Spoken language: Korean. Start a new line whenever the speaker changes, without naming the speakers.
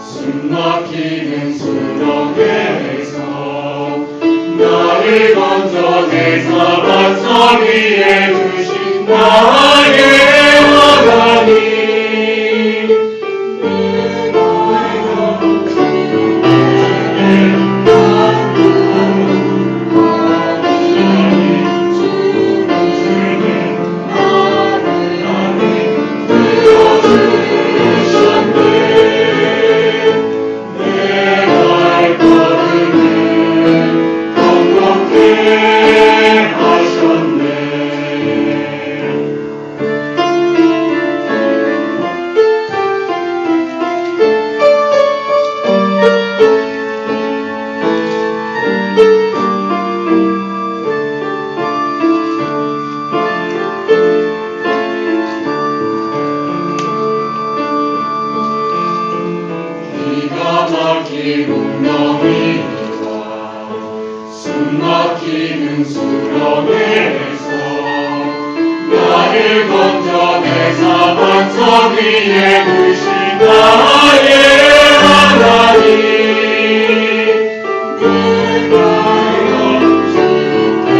숨막히는 수렁에서 나를 건져 내 사방 서리에 두신다 기가 막힌 웅덩이와 숨 막히는 수렁에서 나를 건져내사 반석 위에 두신 나의 하나님. 내가 영주께